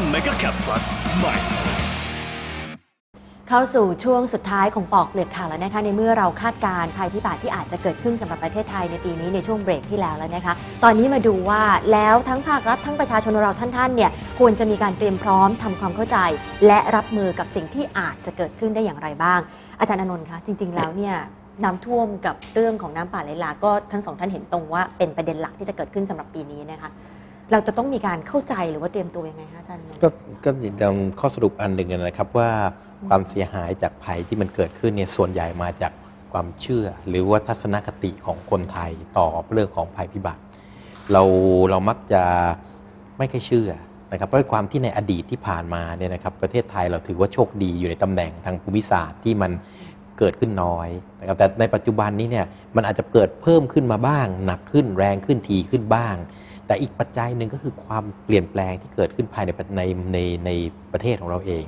Triton Mega Cap Plus ใหม่เข้าสู่ช่วงสุดท้ายของปอกเปลือกข่าวแล้วนะคะในเมื่อเราคาดการณ์ภัยพิบัติที่อาจจะเกิดขึ้นสำหรับประเทศไทยในปีนี้ในช่วงเบรกที่แล้วแล้วนะคะตอนนี้มาดูว่าแล้วทั้งภาครัฐทั้งประชาชนเราท่านๆเนี่ยควรจะมีการเตรียมพร้อมทำความเข้าใจ และรับมือกับสิ่งที่อาจจะเกิดขึ้นได้อย่างไรบ้าง อาจารย์อนนท์คะจริง ๆ แล้วเนี่ยน้ำท่วมกับเรื่องของน้ำป่าไหลหลากก็ทั้งสองท่านเห็นตรงว่าเป็นประเด็นหลักที่จะเกิดขึ้นสำหรับปีนี้นะคะ เราจะต้องมีการเข้าใจหรือว่าเตรียมตัวยังไงคะอาจารย์อานนท์ก็ก็นำข้อสรุปอันหนึ่งนะครับว่าความเสียหายจากภัยที่มันเกิดขึ้นเนี่ยส่วนใหญ่มาจากความเชื่อ หรือว่าทัศนคติของคนไทยต่อเรื่องของภัยพิบัติ เราเรามักจะไม่ค่อยเชื่อนะครับเพราะความที่ในอดีตที่ผ่านมาเนี่ยนะครับประเทศไทยเราถือว่าโชคดีอยู่ในตำแหน่งทางภูมิศาสตร์ที่มันเกิดขึ้นน้อยนะครับแต่ในปัจจุบันนี้เนี่ยมันอาจจะเกิดเพิ่มขึ้นมาบ้าง หนักขึ้นแรงขึ้นทีขึ้นบ้าง แต่อีกปัจจัยหนึ่งก็คือความเปลี่ยนแปลงที่เกิดขึ้นภายในในในในประเทศของเราเอง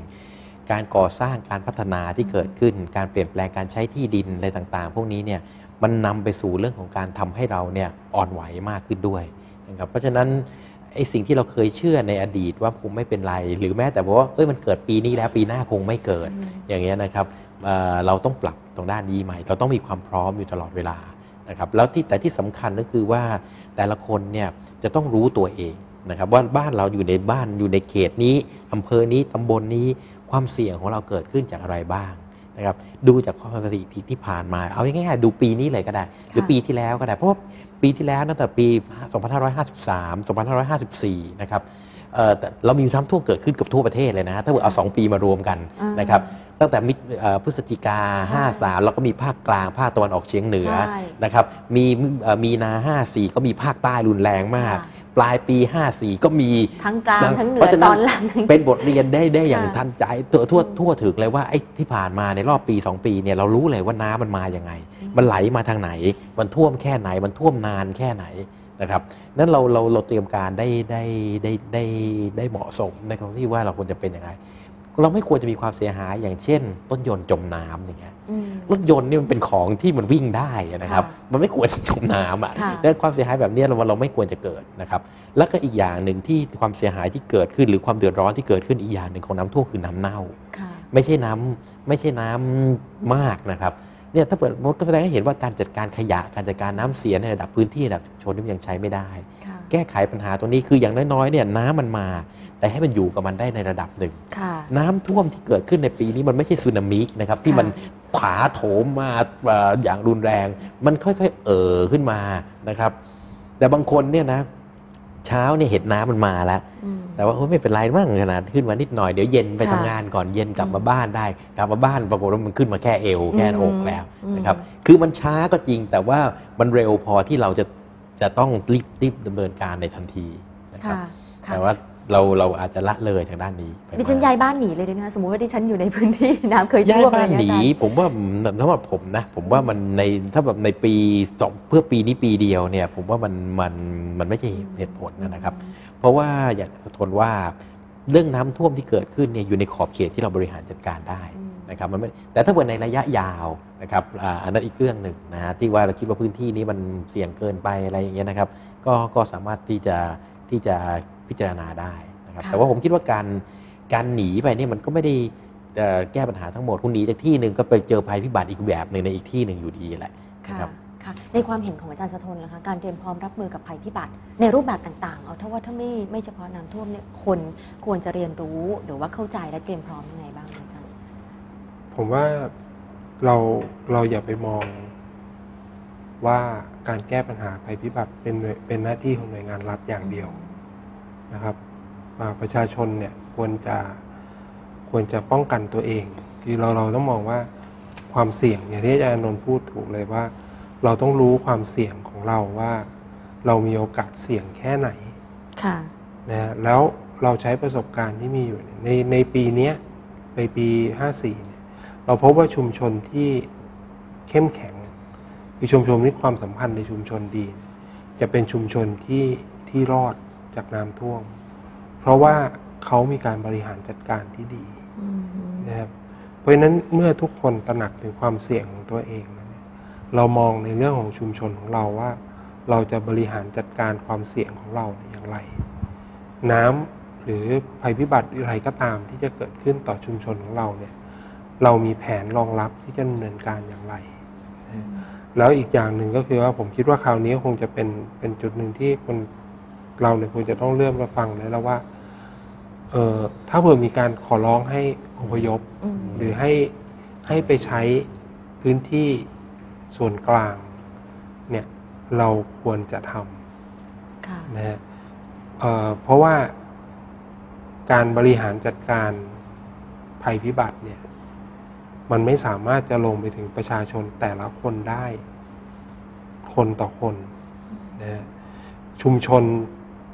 การก่อสร้างการพัฒนาที่เกิดขึ้น การเปลี่ยนแปลงการใช้ที่ดินอะไรต่างๆ พวกนี้เนี่ยมันนำไปสู่เรื่องของการทำให้เราเนี่ยอ่อนไหวมากขึ้นด้วยนะครับเพราะฉะนั้นไอ้สิ่งที่เราเคยเชื่อในอดีตว่าคงไม่เป็นไร หรือแม้แต่ว่าเอ้ยมันเกิดปีนี้แล้วปีหน้าคงไม่เกิดอืมอย่างเงี้ยนะครับเอ่อเราต้องปรับตรงด้านนี้ใหม่ เราต้องมีความพร้อมอยู่ตลอดเวลานะครับแล้วที่แต่ที่สำคัญก็คือว่าแต่ละคนเนี่ย จะต้องรู้ตัวเองนะครับว่าบ้านเราอยู่ในบ้านอยู่ในเขตนี้อำเภอนี้ตำบลนี้ความเสี่ยงของเราเกิดขึ้นจากอะไรบ้างนะครับดูจากความสถิติที่ผ่านมา เอาง่ายๆดูปีนี้เลยก็ได้ หรือค่ะปีที่แล้วก็ได้ เพราะว่าปีที่แล้วตั้งแต่ปี 2553 2554 นะครับเอ่อแต่เรามีน้ำท่วมเกิดขึ้นเกับทั่วประเทศเลยนะ ถ้าเกิดเอา 2 ปีมารวมกันอ่านนะครับตั้งแต่มิเอ่อพฤศจิกาใช่53 แล้วก็มีภาคกลาง ภาคตะวันออกเฉียงเหนือใช่นะครับ มีเอ่อมีนา 54 ก็มีภาคใต้รุนแรงมากค่ะปลายปี 54 ก็มีทั้งกลางทั้งเหนืเพอราะฉะตอนหลังเป็นบทเรียนได้ได้อย่างค่ะทันใจตัวทั่วทั่วถึงเลยว่าไอ้ที่ผ่านมาในรอบปี 2 ปีเนี่ยเรารู้เลยว่าน้ำมันมาอย่างไง มันไหลมาทางไหน มันท่วมแค่ไหน มันท่วมนานแค่ไหนนะครับนั้นเราเราเราเตรียมการได้ได้ได้ได้ได้เหมาะสมในตรงที่ว่าเราควรจะเป็นอย่างไร เราไม่ควรจะมีความเสียหายอย่างเช่นต้นยนต์จมน้ำอย่างเงี้ยอืมรถยนต์นี่มันเป็นของที่มันวิ่งได้นะครับค่ะมันไม่ควรจมน้ำอะค่ะและความเสียหายแบบนี้เราเราไม่ควรจะเกิดนะครับ แล้วก็อีกอย่างหนึ่งที่ความเสียหายที่เกิดขึ้น หรือความเดือดร้อนที่เกิดขึ้นอีกอย่างหนึ่งของน้ำท่วมคือน้ำเน่าค่ะไม่ใช่น้ำไม่ใช่น้ำมากนะครับเนี่ยถ้าเปิดมันก็แสดงให้เห็นว่าการจัดการขยะการจัดการน้ำเสียในระดับพื้นที่ระดับชุมชนนี่มันยังใช้ไม่ได้ค่ะแก้ไขปัญหาตรงนี้คืออย่างน้อยๆเนี่ยน้ำมันมา แต่ให้มันอยู่กับมันได้ในระดับหนึ่งค่ะน้ำท่วมที่เกิดขึ้นในปีนี้มันไม่ใช่สึนามินะครับที่ค่ะมันผาโถมมาเอ่ออย่างรุนแรง มันค่อยๆเอ่อขึ้นมานะครับ แต่บางคนเนี่ยนะเช้าเนี่ยเห็นน้ำมันมาแล้วอืมแต่ว่าโอ้ยไม่เป็นไรมั่งขนาดขึ้นมานิดหน่อยเดี๋ยวเย็นไปค่ะทำงานก่อนเย็นกลับอืมมาบ้านได้ กลับมาบ้านปรากฏว่ามันขึ้นมาแค่เอวแค่อกแล้วอืมนะครับคือมันช้าก็จริงแต่ว่ามันเร็วพอที่เราจะจะต้องรีบรีบดำเนินการในทันทีนะครับค่ะค่ะ แต่ว่าเราเราอาจจะละเลยทางด้านนี้ไปดิฉันมากย้ายบ้านหนีเลยได้ไหมคะสมมติว่าดิฉันอยู่ในพื้นที่น้ำเคยย้ายท่วมอะไรบ้านอย่างหนีเงี้ยอาจารย์ผมว่าสำหรับผมนะ ผมว่ามันในถ้าแบบในปีสองเพื่อปีนี้ปีเดียวเนี่ย ผมว่ามันมันมันไม่ใช่เหตุผลนะครับ เพราะว่าอยากจะทนว่าเรื่องน้ำท่วมที่เกิดขึ้นเนี่ยอยู่ในขอบเขตที่เราบริหารจัดการได้อืมนะครับมันไม่แต่ถ้าเกิดในระยะยาวนะครับอ่าอันนั้นอีกเรื่องหนึ่งนะฮะที่ว่าเราคิดว่าพื้นที่นี้มันเสี่ยงเกินไปอะไรอย่างเงี้ยนะครับ ก็ก็สามารถที่จะที่จะ พิจารณาได้นะครับค่ะแต่ว่าผมคิดว่าการการหนีไปเนี่ยมันก็ไม่ได้เอ่อแก้ปัญหาทั้งหมดคุณหนีจากที่หนึ่งก็ไปเจอภัยพิบัติอีกแบบหนึ่งในอีกที่หนึ่งอยู่ดีแหละนะค่ะครับค่ะในความเห็นของอาจารย์สะทนนะคะการเตรียมพร้อมรับมือกับภัยพิบัติ ในรูปแบบต่างๆ เอาถ้าว่าถ้าไม่ไม่เฉพาะน้ำท่วมเนี่ยคนควรจะเรียนรู้หรือว่าเข้าใจและเตรียมพร้อมยังไงบ้างอาจารย์ผมว่าเราเราอย่าไปมองว่าการแก้ปัญหาภัยพิบัติเป็นหน่วยเป็นหน้าที่ของหน่วยงานรัฐอย่างเดียว นะครับอ่าประชาชนเนี่ยควรจะควรจะป้องกันตัวเอง คือเราเราต้องมองว่าความเสี่ยงอย่างที่อาจารย์นนท์พูดถูกเลยว่า เราต้องรู้ความเสี่ยงของเราว่า เรามีโอกาสเสี่ยงแค่ไหนค่ะนะฮะแล้วเราใช้ประสบการณ์ที่มีอยู่เนี่ยในในปีเนี้ยในปี 54เนี่ยเราพบว่าชุมชนที่เข้มแข็งคือชุมชนที่ความสัมพันธ์ในชุมชนดีเนี่ยจะเป็นชุมชนที่ที่รอด จากน้ำท่วม เพราะว่าเขามีการบริหารจัดการที่ดีอืมนะครับเพราะฉะนั้นเมื่อทุกคนตระหนักถึงความเสี่ยงของตัวเองแล้วเนี่ยเรามองในเรื่องของชุมชนของเราว่า เราจะบริหารจัดการความเสี่ยงของเราเนี่ยอย่างไร น้ำหรือภัยพิบัติอะไรก็ตามที่จะเกิดขึ้นต่อชุมชนของเราเนี่ยเรามีแผนรองรับที่จะดำเนินการอย่างไรนะแล้วอีกอย่างหนึ่งก็คือว่าผมคิดว่าคราวนี้คงจะเป็นเป็นจุดหนึ่งที่คน เราเนี่ยควรจะต้องเริ่มมาฟังเลยแล้วว่าเออถ้าเผื่อมีการขอร้องให้อพยพอืมหรือให้ให้ไปใช้พื้นที่ส่วนกลางเนี่ยเราควรจะทค่ะำนะฮะเอ่อเพราะว่าการบริหารจัดการภัยพิบัติเนี่ยมันไม่สามารถจะลงไปถึงประชาชนแต่ละคนได้ คนต่อคนนะฮะชุมชน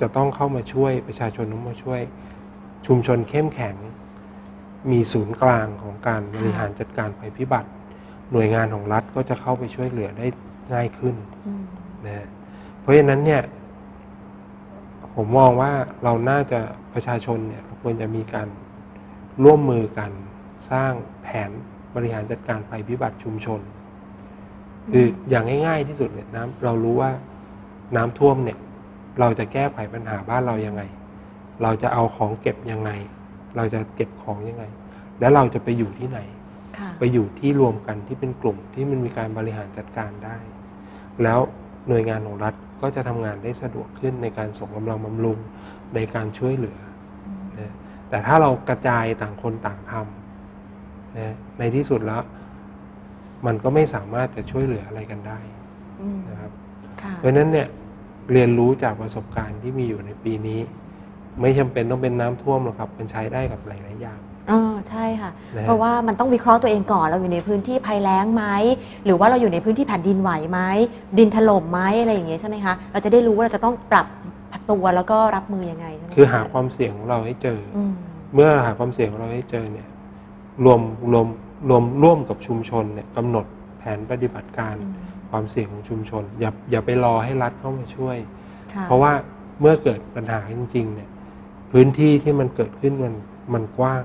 จะต้องเข้ามาช่วยประชาชนต้องมาช่วย ชุมชนเข้มแข็ง มีศูนย์กลางของการบริหารจัดการภัยพิบัติ หน่วยงานของรัฐก็จะเข้าไปช่วยเหลือได้ง่ายขึ้นอืมนะฮะเพราะฉะนั้นเนี่ย ผมมองว่าเราน่าจะประชาชนเนี่ยควรจะมีการร่วมมือกันสร้างแผนบริหารจัดการภัยพิบัติชุมชน คืออย่างง่าย ๆ ที่สุดเนี่ยน้ำเรารู้ว่าน้ำท่วมเนี่ย เราจะแก้ไขปัญหาบ้านเรายังไง เราจะเอาของเก็บยังไง เราจะเก็บของยังไง แล้วเราจะไปอยู่ที่ไหนค่ะไปอยู่ที่รวมกันที่เป็นกลุ่มที่มันมีการบริหารจัดการได้ แล้วหน่วยงานของรัฐก็จะทำงานได้สะดวกขึ้นในการส่งกำลังบำรุงในการช่วยเหลือนะแต่ถ้าเรากระจายต่างคนต่างทำนะในที่สุดแล้ว มันก็ไม่สามารถจะช่วยเหลืออะไรกันได้อืมนะครับค่ะเพราะฉะนั้นเนี่ย เรียนรู้จากประสบการณ์ที่มีอยู่ในปีนี้ ไม่จำเป็นต้องเป็นน้ำท่วมหรอกครับ มันใช้ได้กับหลายๆอย่างอ๋อใช่ค่ะนะฮะเพราะว่ามันต้องวิเคราะห์ตัวเองก่อนเราอยู่ในพื้นที่ภัยแล้งไหมหรือว่าเราอยู่ในพื้นที่แผ่นดินไหวไหมดินถล่มไหมอะไรอย่างเงี้ยใช่ไหมคะเราจะได้รู้ว่าเราจะต้องปรับตัวแล้วก็รับมือยังไงใช่ไหมะคือหาความเสี่ยงของเราให้เจอออืมเมื่อหาความเสี่ยงของเราให้เจอเนี่ยรวมรวมรวมร่วมกับชุมชนเนี่ยกำหนดแผนปฏิบัติการอืม ความเสี่ยงของชุมชน อย่าอย่าไปรอให้รัฐเข้ามาช่วยค่ะเพราะว่าเมื่อเกิดปัญหาจริงๆเนี่ยพื้นที่ที่มันเกิดขึ้นมันมันกว้าง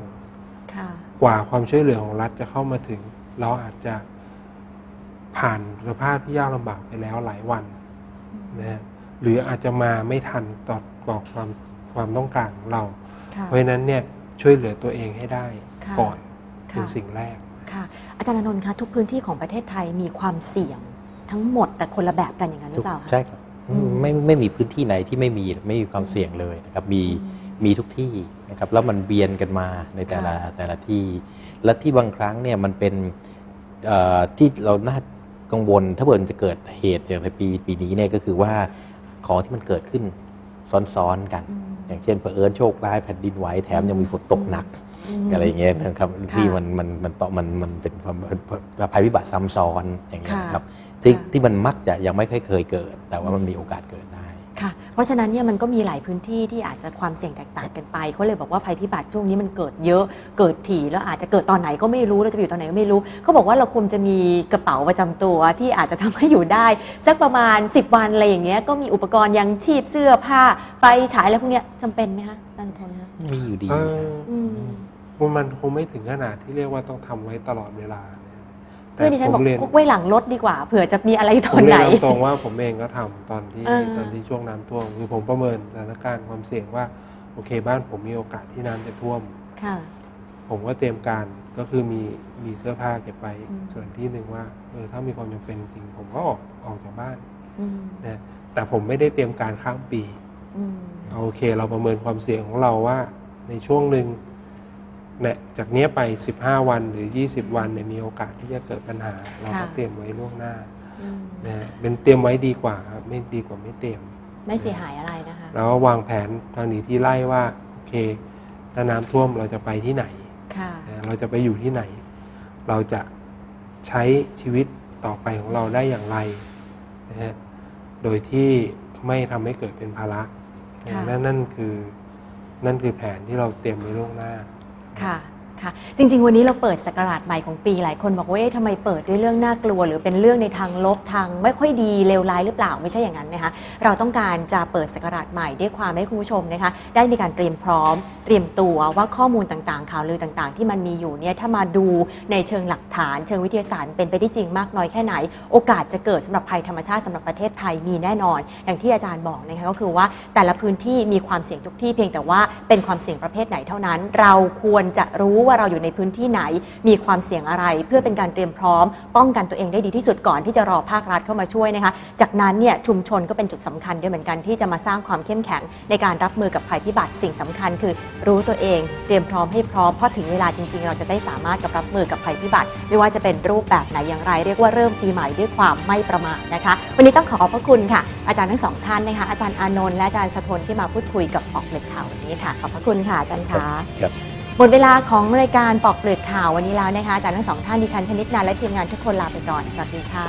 ค่ะกว่าความช่วยเหลือของรัฐจะเข้ามาถึง เราอาจจะผ่านสภาพที่ยากลำบากไปแล้วหลายวันนะฮะหรืออาจจะมาไม่ทันต่อต่อความความต้องการของเราค่ะเพราะฉะนั้นเนี่ยช่วยเหลือตัวเองให้ได้ค่ะก่อนค่ะเป็นสิ่งแรกค่ะอาจารย์อานนท์คะทุกพื้นที่ของประเทศไทยมีความเสี่ยง ทั้งหมดแต่คนละแบบกันอย่างนั้นหรือเปล่าคะใช่ครับอืมไม่ไม่มีพื้นที่ไหนที่ไม่มีไม่มีความเสี่ยงเลยนะครับมีมีทุกที่นะครับแล้วมันเบียนกันมาในแต่ละค่ะแต่ละที่ และที่บางครั้งเนี่ยมันเป็นเอ่อที่เราน่ากังวลถ้าเกิดมันจะเกิดเหตุอย่างในปีปีนี้เนี่ยก็คือว่าของที่มันเกิดขึ้นซ้อนๆกันอืมอย่างเช่นเผอิญโชคร้ายแผ่นดินไหวแถมยังมีฝนตกหนักมอะไรอย่างเงี้ยนะครับค่ะที่มันมันมันต่อมันมันเป็นความภัยพิบัติซ้ำซ้อนอย่างเงี้ยค่ะนะครับ ที่ค่ะที่มันมักจะยังไม่ค่อยเคยเกิด แต่ว่ามันมีโอกาสเกิดได้ค่ะ เพราะฉะนั้นเนี่ยมันก็มีหลายพื้นที่ที่อาจจะความเสี่ยงแตกต่างกันไปเขาเลยบอกว่าภัยพิบัติช่วงนี้มันเกิดเยอะเกิดถี่แล้วอาจจะเกิดตอนไหนก็ไม่รู้เราจะไปอยู่ตอนไหนก็ไม่รู้เขาบอกว่าเราควรจะมีกระเป๋าประจำตัวที่อาจจะทำให้อยู่ได้ สักประมาณ 10 วันอะไรอย่างเงี้ยก็มีอุปกรณ์ยังชีพเสื้อผ้าไฟฉายอะไรพวกเนี้ยจำเป็นไหมคะอาจารย์ทนคะมีอยู่ดีเอออืมมันคงไม่ถึงขนาดที่เรียกว่าต้องทำไว้ตลอดเวลานะแต่ เพื่อนดิฉันผบอกมเรียนพกไว้หลังรถดีกว่าเผื่อจะมีอะไรตผอมนเรีไหยนนตรงๆว่าผมเองก็ทำตอนที่เออตอนที่ช่วงน้ำท่วมคือผมประเมินสถานการณ์ความเสี่ยงว่าโอเคบ้านผมมีโอกาสที่น้ำจะท่วมค่ะผมก็เตรียมการก็คือมีมีเสื้อผ้าเก็บไปอืมส่วนที่หนึ่งว่าเออถ้ามีความจำเป็นจริง ผมก็ออกออกจากบ้านอืมนะแต่ผมไม่ได้เตรียมการข้ามปีอืมโอเค เราประเมินความเสี่ยงของเราว่า ในช่วงหนึ่งเนี่ย จากเนี้ยไป 15 วันหรือ 20 วันเนี่ยมีโอกาสที่จะเกิดปัญหา เราก็ค่ะเตรียมไว้ล่วงหน้าอืมนะฮะเป็นเตรียมไว้ดีกว่าครับไม่ดีกว่าไม่เตรียม ไม่เสียหายอะไรนะคะแล้วก็วางแผนทางหนีที่ไล่ว่าโอเค ถ้าน้ำท่วมเราจะไปที่ไหนค่ะนะเราจะไปอยู่ที่ไหน เราจะใช้ชีวิตต่อไปของเราได้อย่างไรนะฮะโดยที่ไม่ทำให้เกิดเป็นภาระค่ะนั่นนั่นคือนั่นคือแผนที่เราเตรียมไว้ล่วงหน้า ค่ะ ค่ะจริงๆ วันนี้เราเปิดสกราชใหม่ของปีหลายคนบอกว่าเอ๊ะทำไมเปิดด้วยเรื่องน่ากลัว หรือเป็นเรื่องในทางลบทางไม่ค่อยดีเลวร้ายหรือเปล่าไม่ใช่อย่างนั้นนะคะเราต้องการจะเปิดสกราชใหม่ด้วยความให้คุณผู้ชมนะคะได้มีการเตรียมพร้อม เตรียมตัวว่าข้อมูลต่างๆ ข่าวลือต่างๆ ที่มันมีอยู่เนี่ยถ้ามาดูในเชิงหลักฐาน เชิงวิทยาศาสตร์เป็นไปได้จริงมากน้อยแค่ไหน โอกาสจะเกิดสำหรับภัยธรรมชาติสำหรับประเทศไทยมีแน่นอน อย่างที่อาจารย์บอกนะคะก็คือว่าแต่ละพื้นที่มีความเสี่ยงทุกที่เพียงแต่ว่าเป็นความเสี่ยงประเภทไหนเท่านั้น เราควรจะรู้ว่าเราอยู่ในพื้นที่ไหน มีความเสี่ยงอะไร เพื่อเป็นการเตรียมพร้อม ป้องกันตัวเองได้ดีที่สุดก่อนที่จะรอภาครัฐเข้ามาช่วยนะคะ จากนั้นเนี่ยชุมชนก็เป็นจุดสำคัญด้วยเหมือนกันที่จะมาสร้างความเข้มแข็งในการรับมือกับภัยพิบัติสิ่งสำคัญ คือรู้ตัวเองเตรียมพร้อมให้พร้อมเพราะถึงเวลาจริงๆ เราจะได้สามารถกับรับมือกับภัยพิบัติ ไม่ว่าจะเป็นรูปแบบไหนอย่างไร เรียกว่าเริ่มปีใหม่ด้วยความไม่ประมาทนะคะ วันนี้ต้องขอขอบพระคุณค่ะ อาจารย์ทั้งสองท่านนะคะอาจารย์อานนท์และอาจารย์สะทนที่มาพูดคุยกับออกเล็กข่าววันนี้ค่ะขอบพระคุณค่ะอาจารย์คะครับ หมดเวลาของรายการปอกเปลือกข่าววันนี้แล้วนะคะจากทั้งสองท่านดิฉันชนิดนานและทีมงานทุกคนลาไปก่อน สวัสดีค่ะ